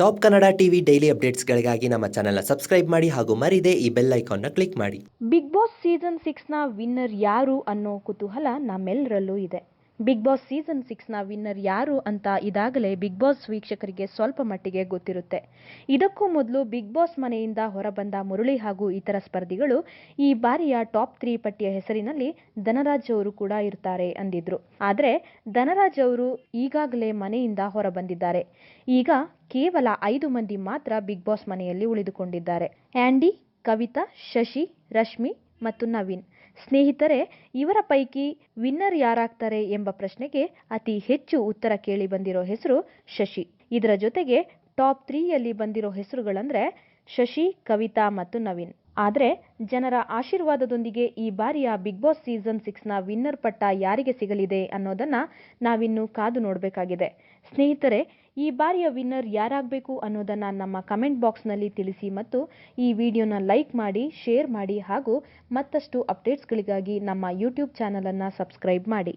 Top Kannada TV daily ಅಪ್ಡೇಟ್ಸ್ಗಳಿಗಾಗಿ ನಮ್ಮ ಚಾನೆಲ್ನ ಸಬ್ಸ್ಕ್ರೈಬ್ ಮಾಡಿ ಹಾಗೂ ಮರಿದೆ ಈ ಬೆಲ್ ಐಕಾನ್ನ ಕ್ಲಿಕ್ ಮಾಡಿ. ಬಿಗ್ ಬಾಸ್ ಸೀಸನ್ ಸಿಕ್ಸ್ನ ವಿನ್ನರ್ ಯಾರು ಅನ್ನೋ ಕುತೂಹಲ ನಮ್ಮೆಲ್ಲರಲ್ಲೂ ಇದೆ. ಬಿಗ್ ಬಾಸ್ ಸೀಸನ್ ಸಿಕ್ಸ್ನ ವಿನ್ನರ್ ಯಾರು ಅಂತ ಇದಾಗಲೇ ಬಿಗ್ ಬಾಸ್ ವೀಕ್ಷಕರಿಗೆ ಸ್ವಲ್ಪ ಮಟ್ಟಿಗೆ ಗೊತ್ತಿರುತ್ತೆ. ಇದಕ್ಕೂ ಮೊದಲು ಬಿಗ್ ಬಾಸ್ ಮನೆಯಿಂದ ಹೊರಬಂದ ಮುರಳಿ ಹಾಗೂ ಇತರ ಸ್ಪರ್ಧಿಗಳು ಈ ಬಾರಿಯ ಟಾಪ್ ತ್ರೀ ಪಟ್ಟಿಯ ಹೆಸರಿನಲ್ಲಿ ಧನರಾಜ್ ಅವರು ಕೂಡ ಇರ್ತಾರೆ ಅಂದಿದ್ರು. ಆದರೆ ಧನರಾಜ್ ಅವರು ಈಗಾಗಲೇ ಮನೆಯಿಂದ ಹೊರಬಂದಿದ್ದಾರೆ. ಈಗ ಕೇವಲ ಐದು ಮಂದಿ ಮಾತ್ರ ಬಿಗ್ ಬಾಸ್ ಮನೆಯಲ್ಲಿ ಉಳಿದುಕೊಂಡಿದ್ದಾರೆ. ಆ್ಯಂಡಿ, ಕವಿತಾ, ಶಶಿ, ರಶ್ಮಿ ಮತ್ತು ನವೀನ್. ಸ್ನೇಹಿತರೆ, ಇವರ ಪೈಕಿ ವಿನ್ನರ್ ಯಾರಾಗ್ತಾರೆ ಎಂಬ ಪ್ರಶ್ನೆಗೆ ಅತಿ ಹೆಚ್ಚು ಉತ್ತರ ಕೇಳಿ ಬಂದಿರೋ ಹೆಸರು ಶಶಿ. ಇದರ ಜೊತೆಗೆ ಟಾಪ್ ತ್ರೀಯಲ್ಲಿ ಬಂದಿರೋ ಹೆಸರುಗಳಂದ್ರೆ ಶಶಿ, ಕವಿತಾ ಮತ್ತು ನವೀನ್. ಆದರೆ ಜನರ ಆಶೀರ್ವಾದದೊಂದಿಗೆ ಈ ಬಾರಿಯ ಬಿಗ್ ಬಾಸ್ ಸೀಸನ್ ಸಿಕ್ಸ್ನ ವಿನ್ನರ್ ಪಟ್ಟ ಯಾರಿಗೆ ಸಿಗಲಿದೆ ಅನ್ನೋದನ್ನ ನಾವಿನ್ನು ಕಾದು ನೋಡಬೇಕಾಗಿದೆ. ಸ್ನೇಹಿತರೆ, ಈ ಬಾರಿಯ ವಿನ್ನರ್ ಯಾರಾಗಬೇಕು ಅನ್ನೋದನ್ನ ನಮ್ಮ ಕಮೆಂಟ್ ಬಾಕ್ಸ್ನಲ್ಲಿ ತಿಳಿಸಿ ಮತ್ತು ಈ ವಿಡಿಯೋನ ಲೈಕ್ ಮಾಡಿ ಶೇರ್ ಮಾಡಿ ಹಾಗೂ ಮತ್ತಷ್ಟು ಅಪ್ಡೇಟ್ಸ್ಗಳಿಗಾಗಿ ನಮ್ಮ ಯೂಟ್ಯೂಬ್ ಚಾನಲನ್ನು ಸಬ್ಸ್ಕ್ರೈಬ್ ಮಾಡಿ.